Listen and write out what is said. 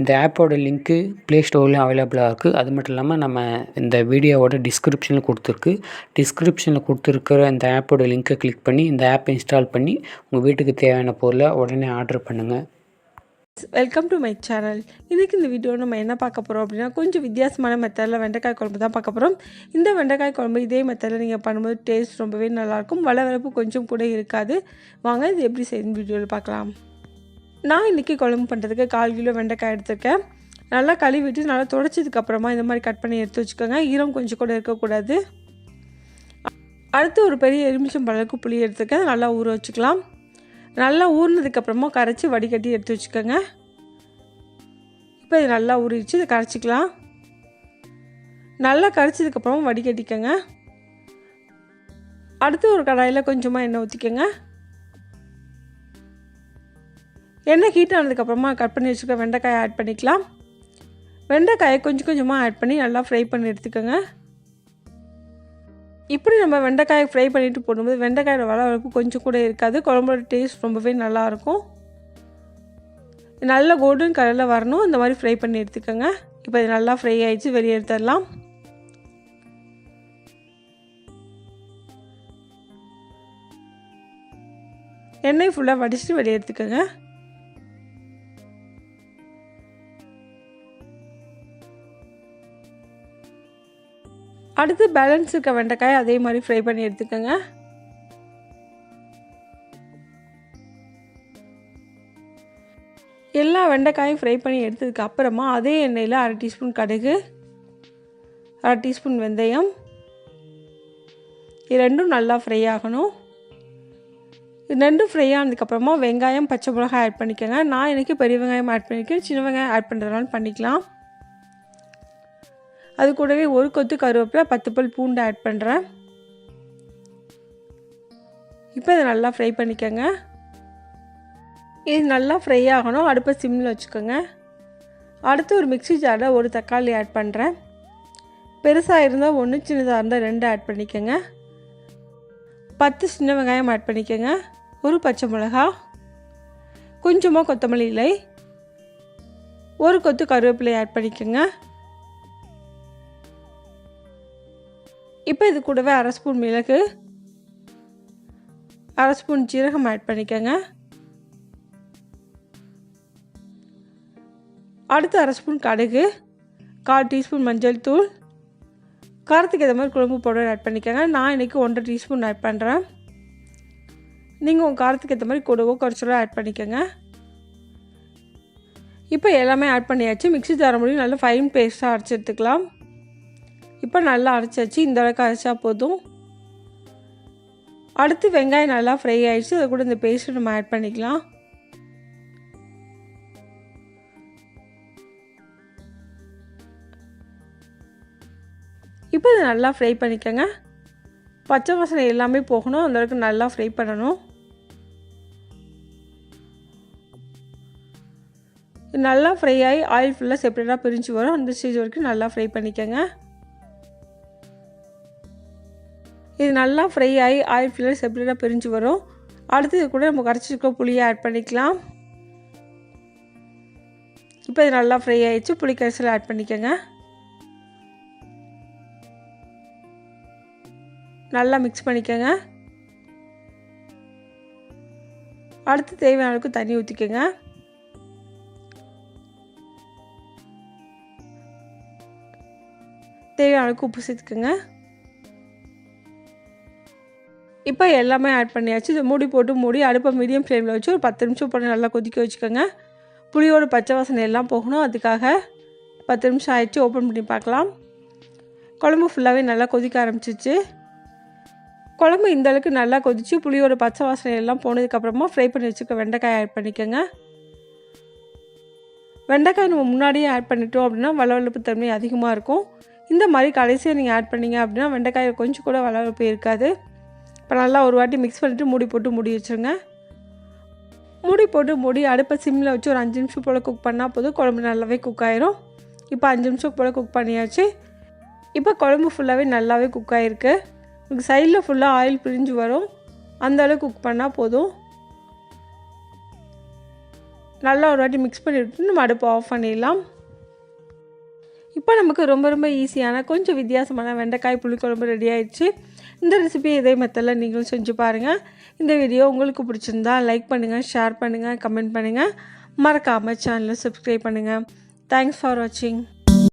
இந்த ஆப்போட link play ஸ்டோர்லேயும் அவைலபிளாக இருக்குது அது மட்டும் இல்லாமல் நம்ம இந்த வீடியோவோட டிஸ்கிரிப்ஷனில் கொடுத்துருக்கு. டிஸ்கிரிப்ஷனில் கொடுத்துருக்கிற இந்த ஆப்போட லிங்க்கை கிளிக் பண்ணி இந்த ஆப்பை இன்ஸ்டால் பண்ணி உங்கள் வீட்டுக்கு தேவையான பொருளை உடனே ஆர்டர் பண்ணுங்கள் வெல்கம் டு மை சேனல் இன்றைக்கி இந்த வீடியோ நம்ம என்ன பார்க்க போகிறோம் அப்படின்னா கொஞ்சம் வித்தியாசமான மெத்தடில் வெண்டைக்காய் குழம்பு தான் பார்க்க போகிறோம் இந்த வெண்டைக்காய் குழம்பு இதே மெத்தடில் நீங்கள் பண்ணும்போது டேஸ்ட் ரொம்பவே நல்லாயிருக்கும். வளவரப்பு கொஞ்சம் கூட இருக்காது. வாங்க இது எப்படி செய்யணும் வீடியோவில் பார்க்கலாம். நான் இன்றைக்கி குழம்பு பண்ணுறதுக்கு கால் கிலோ வெண்டைக்காய் எடுத்திருக்கேன். நல்லா கழுவிட்டு நல்லா துடைச்சதுக்கப்புறமா இந்த மாதிரி கட் பண்ணி எடுத்து வச்சுக்கோங்க. ஈரம் கொஞ்சம் கூட இருக்கக்கூடாது. அடுத்து ஒரு பெரிய எலுமிச்சம் பழக்கு புளி எடுத்துக்கேன் நல்லா ஊற வச்சுக்கலாம். நல்லா ஊறினதுக்கப்புறமா கரைச்சி வடிகட்டி எடுத்து வச்சுக்கோங்க. இப்போ இது நல்லா ஊறிடுச்சு. இதை கரைச்சிக்கலாம். நல்லா கரைச்சதுக்கப்புறமா வடிகட்டிக்கோங்க. அடுத்து ஒரு கடாயில் கொஞ்சமாக எண்ணெய் ஊற்றிக்கோங்க எண்ணெய் ஹீட் ஆனதுக்கப்புறமா கட் பண்ணி வச்சுருக்க வெண்டைக்காயை ஆட் பண்ணிக்கலாம். வெண்டைக்காயை கொஞ்சம் கொஞ்சமாக ஆட் பண்ணி நல்லா ஃப்ரை பண்ணி எடுத்துக்கோங்க. இப்படி நம்ம வெண்டைக்காயை ஃப்ரை பண்ணிவிட்டு போடும்போது வெண்டைக்காயோட வளவளப்பு கொஞ்சம் கூட இருக்காது. குழம்போட டேஸ்ட் ரொம்பவே நல்லாயிருக்கும் நல்ல கோல்டன் கலரில் வரணும். இந்த மாதிரி ஃப்ரை பண்ணி எடுத்துக்கோங்க. இப்போ இது நல்லா ஃப்ரை ஆகிடுச்சு வெளியே எடுத்துடலாம். எண்ணெய் ஃபுல்லாக வடிச்சிட்டு வெளியே எடுத்துக்கோங்க. அடுத்து பேலன்ஸ் இருக்க வெண்டைக்காய் அதே மாதிரி ஃப்ரை பண்ணி எடுத்துக்கோங்க. எல்லா வெண்டைக்காயும் ஃப்ரை பண்ணி எடுத்ததுக்கு அப்புறமா அதே எண்ணெயில் அரை டீஸ்பூன் கடுகு அரை டீஸ்பூன் வெந்தயம். இது ரெண்டும் நல்லா ஃப்ரை ஆகணும். இது ரெண்டும் ஃப்ரை ஆனதுக்கப்புறமா வெங்காயம் பச்சை மிளகாய் ஆட் பண்ணிக்கோங்க. நான் எனக்கு பெரிய வெங்காயம் ஆட் பண்ணியிருக்கேன் சின்ன வெங்காயம் ஆட் பண்ணுறதுனால பண்ணிக்கலாம். அது கூடவே ஒரு கொத்து கருவேப்பிலை பத்து பல் பூண்டு ஆட் பண்ணுறேன் இப்போ இதை நல்லா ஃப்ரை பண்ணிக்கோங்க. இது நல்லா ஃப்ரை ஆகணும். அடுப்பை சிம்மில் வச்சுக்கோங்க. அடுத்து ஒரு மிக்சி ஜாரில் ஒரு தக்காளி ஆட் பண்ணுறேன் பெருசாக இருந்தால் ஒன்று சின்னதாக இருந்தால் ரெண்டு ஆட் பண்ணிக்கோங்க. பத்து சின்ன வெங்காயம் ஆட் பண்ணிக்கோங்க. ஒரு பச்சை மிளகா கொஞ்சமாக கொத்தமல்லி இலை. ஒரு கொத்து கருவேப்பிலை ஆட் பண்ணிக்கோங்க. இப்போ இது கூடவே அரை ஸ்பூன் மிளகு அரை ஸ்பூன் ஜீரகம் ஆட் பண்ணிக்கோங்க. அடுத்து அரை ஸ்பூன் கடுகு கால் டீஸ்பூன் மஞ்சள் தூள் காரத்துக்கு ஏற்ற மாதிரி குழம்பு பவுடர் ஆட் பண்ணிக்கோங்க. நான் இன்றைக்கி ஒன்றரை டீஸ்பூன் ஆட் பண்ணுறேன் நீங்கள் உங்கள் காரத்துக்கு ஏற்ற மாதிரி கூடவோ குறைச்சலோ ஆட் பண்ணிக்கோங்க. இப்போ எல்லாமே ஆட் பண்ணியாச்சு. மிக்ஸி தர முடியும் நல்லா ஃபைன் பேஸ்ட்டாக அரைச்சி எடுத்துக்கலாம். இப்போ நல்லா அரைச்சாச்சு. இந்த அளவுக்கு அரைச்சா போதும். அடுத்து வெங்காயம் நல்லா ஃப்ரை ஆகிடுச்சு அதை கூட இந்த பேஸ்ட்டு நம்ம ஆட் பண்ணிக்கலாம். இப்போ இதை நல்லா ஃப்ரை பண்ணிக்கோங்க. பச்சை வாசனை எல்லாமே போகணும். அந்தளவுக்கு நல்லா ஃப்ரை பண்ணணும். நல்லா ஃப்ரை ஆகி ஆயில் ஃபுல்லாக செப்பரேட்டாக பிரிஞ்சு வரும். அந்த ஸ்டேஜ் வரைக்கும் நல்லா ஃப்ரை பண்ணிக்கோங்க. இது நல்லா ஃப்ரை ஆகி ஆயில் ஃபுல்லாக செப்பரேட்டாக பிரிஞ்சு வரும். அடுத்தது கூட நம்ம கரைச்சிருக்க புளியை ஆட் பண்ணிக்கலாம். இப்போ இது நல்லா ஃப்ரை ஆகிடுச்சு புளி கரைசல் ஆட் பண்ணிக்கோங்க. நல்லா மிக்ஸ் பண்ணிக்கோங்க. அடுத்து தேவையான அளவுக்கு தண்ணி ஊற்றிக்கோங்க தேவையான அளவுக்கு உப்பு சேர்த்துக்கோங்க. இப்போ எல்லாமே ஆட் பண்ணியாச்சு. இதை மூடி போட்டு மூடி அடுப்பை மீடியம் ஃப்ளேமில் வச்சு ஒரு பத்து நிமிஷம் போட்டு நல்லா கொதிக்க வச்சுக்கோங்க. புளியோட பச்சை வாசனை எல்லாம் போகணும். அதுக்காக பத்து நிமிஷம் ஆயிடுச்சு. ஓப்பன் பண்ணி பார்க்கலாம். குழம்பு ஃபுல்லாகவே நல்லா கொதிக்க ஆரம்பிச்சிச்சு. குழம்பு இந்த அளவுக்கு நல்லா கொதிச்சு புளியோட பச்சை வாசனை எல்லாம் போனதுக்கப்புறமா ஃப்ரை பண்ணி வச்சுக்க வெண்டைக்காய் ஆட் பண்ணிக்கோங்க. வெண்டைக்காய் நம்ம முன்னாடியே ஆட் பண்ணிட்டோம் அப்படின்னா வளவளப்பு தன்மை அதிகமாக இருக்கும். இந்த மாதிரி கடைசியாக நீங்கள் ஆட் பண்ணிங்க அப்படின்னா வெண்டைக்காய் கொஞ்சம் கூட வளவளப்பு இருக்காது. இப்போ நல்லா ஒரு வாட்டி மிக்ஸ் பண்ணிவிட்டு மூடி போட்டு மூடி வச்சுருங்க. மூடி போட்டு மூடி அடுப்பை சிம்மில் வச்சு ஒரு அஞ்சு நிமிஷம் போல் குக் பண்ணால் போதும். குழம்பு நல்லாவே குக் ஆயிரும். இப்போ அஞ்சு நிமிஷம் போல் குக் பண்ணியாச்சு. இப்போ குழம்பு ஃபுல்லாகவே நல்லாவே குக் ஆகிருக்கு உங்களுக்கு சைடில் ஃபுல்லாக ஆயில் பிரிஞ்சு வரும். அந்தளவுக்கு குக் பண்ணால் போதும். நல்லா ஒரு வாட்டி மிக்ஸ் பண்ணி விட்டு நம்ம அடுப்பை ஆஃப் பண்ணிடலாம். இப்போ நமக்கு ரொம்ப ரொம்ப ஈஸியான கொஞ்சம் வித்தியாசமான வெண்டைக்காய் புளிக்குழம்பு ரெடி ஆயிடுச்சு. இந்த ரெசிபி இதே மெத்தடில் நீங்களும் செஞ்சு பாருங்கள் இந்த வீடியோ உங்களுக்கு பிடிச்சிருந்தா லைக் பண்ணுங்கள் ஷேர் பண்ணுங்கள் கமெண்ட் பண்ணுங்கள் மறக்காமல் சேனலை சப்ஸ்கிரைப் பண்ணுங்கள் தேங்க்ஸ் ஃபார் வாட்சிங்